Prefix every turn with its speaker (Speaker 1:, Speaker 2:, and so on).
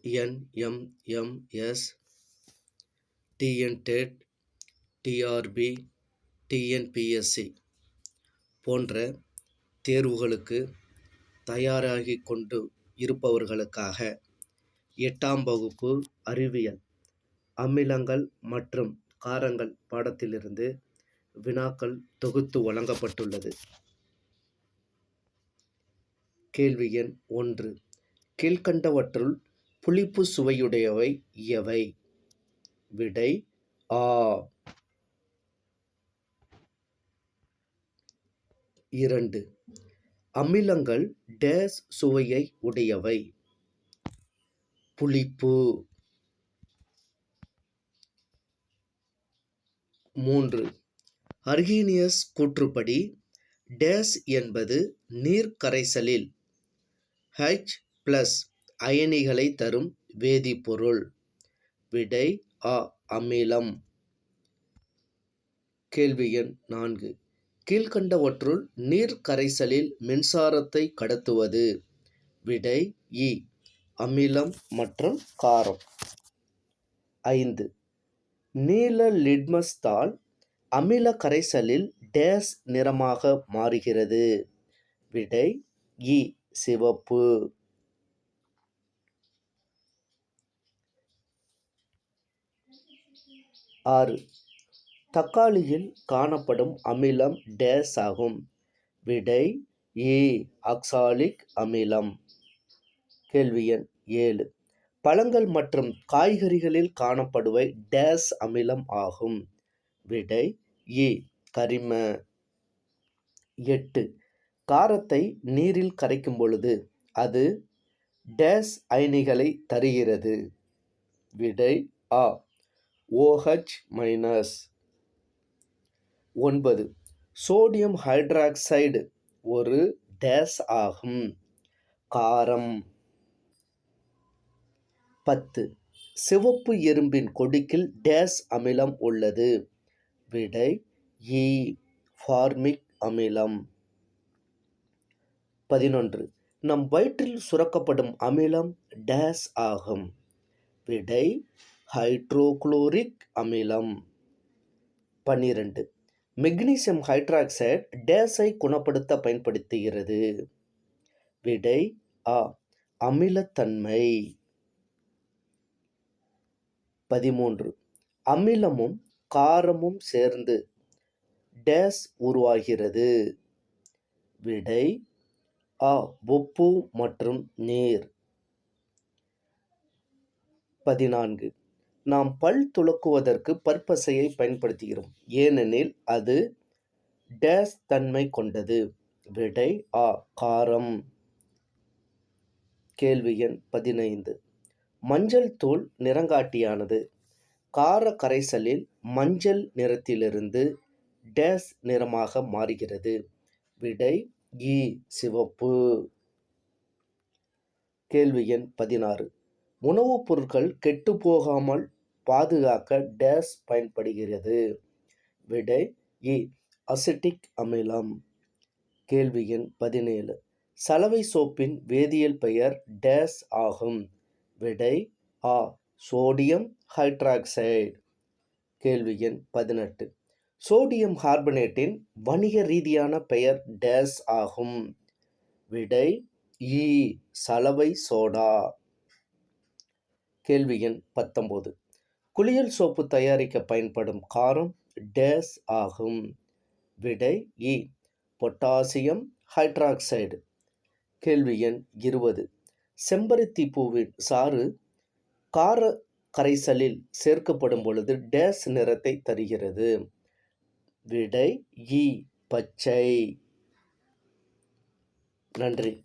Speaker 1: NMMS TNTET TRP TNPSC போன்ற தேர்வுகளுக்கு தயாராகி கொண்டு இருப்பவர்களுக்காக எட்டாம் வகுப்பு அறிவியல் அமிலங்கள் மற்றும் காரங்கள் பாடத்திலிருந்து வினாக்கள் தொகுத்து வழங்கப்பட்டுள்ளது. கேள்வி எண் ஒன்று. கீழ்கண்டவற்றுள் புளிப்பு சுவையுடையவை எவை? விடை ஆ. இரண்டு. அமிலங்கள் டேஸ் சுவையை உடையவை. புளிப்பு. மூன்று. அர்கீனியஸ் கூற்றுப்படி டேஸ் என்பது நீர் கரைசலில் ஹெச் பிளஸ் அயனிகளை தரும் வேதிப்பொருள். விடை அ அமிலம். கேள்வி எண் நான்கு. கீழ்கண்டவற்றுள் நீர் கரைசலில் மின்சாரத்தை கடத்துவது. விடை இ அமிலம் மற்றும் காரம். ஐந்து. நீல லிட்மஸ் தாள் அமில கரைசலில் டேஸ் நிறமாக மாறுகிறது. விடை இ சிவப்பு. ஆறு. தக்காளியில் காணப்படும் அமிலம் டேஸ் ஆகும். விடை ஏ ஆக்சாலிக் அமிலம். கேள்வி எண் ஏழு. பழங்கள் மற்றும் காய்கறிகளில் காணப்படுவை டேஸ் அமிலம் ஆகும். விடை ஏ கரிம. எட்டு. காரத்தை நீரில் கரைக்கும் பொழுது அது டேஸ் அயனிகளை தருகிறது. விடை ஆ ஓஹெச் மைனஸ் ஒன்பது. சோடியம் ஹைட்ராக்சைடு ஒரு டேஸ் ஆகும். காரம் பத்து. சிவப்பு எறும்பின் கொடிக்கில் டேஸ் அமிலம் உள்ளது. விடை e, இ ஃபார்மிக் அமிலம். பதினொன்று. நம் வயிற்றில் சுரக்கப்படும் அமிலம் டேஸ் ஆகும். விடை ஹைட்ரோகுளோரிக் அமிலம். பன்னிரண்டு. மெக்னீசியம் ஹைட்ராக்சைடு டேஸை குணப்படுத்த பயன்படுத்துகிறது. விடை ஆ. அமிலத்தன்மை. பதிமூன்று. அமிலமும் காரமும் சேர்ந்து டேஸ் உருவாகிறது. விடை ஆ. உப்பு மற்றும் நீர். பதினான்கு. நாம் பல் துலக்குவதற்கு பற்பசையை பயன்படுத்துகிறோம். ஏனெனில் அது டேஸ் தன்மை கொண்டது. விடை ஆ காரம். கேள்வி எண் பதினைந்து. மஞ்சள் தூள் நிறங்காட்டியானது. கார கரைசலில் மஞ்சள் நிறத்திலிருந்து டேஸ் நிறமாக மாறுகிறது. விடை இ சிவப்பு. கேள்வி எண் பதினாறு. உணவுப் பொருட்கள் கெட்டுப்போகாமல் பாதுகாக்க டேஸ் பயன்படுகிறது. விடை இ அசிட்டிக் அமிலம். கேள்வி எண் பதினேழு. சலவை சோப்பின் வேதியியல் பெயர் டேஸ் ஆகும். விடை ஆ. Sodium hydroxide. கேள்வி எண் பதினெட்டு. சோடியம் கார்பனேட்டின் வணிக ரீதியான பெயர் டேஸ் ஆகும். விடை இ. சலவை சோடா. கேள்வி எண் பத்தொம்போது. குளியல் சோப்பு தயாரிக்க பயன்படும் காரம் டேஸ் ஆகும். விடை இ. Potassium hydroxide. கேள்வி எண் இருபது. செம்பருத்தி பூவின் சாறு கார கரைசலில் சேர்க்கப்படும் பொழுது டேஸ் நிறத்தை தருகிறது. விடை இ. பச்சை. நன்றி.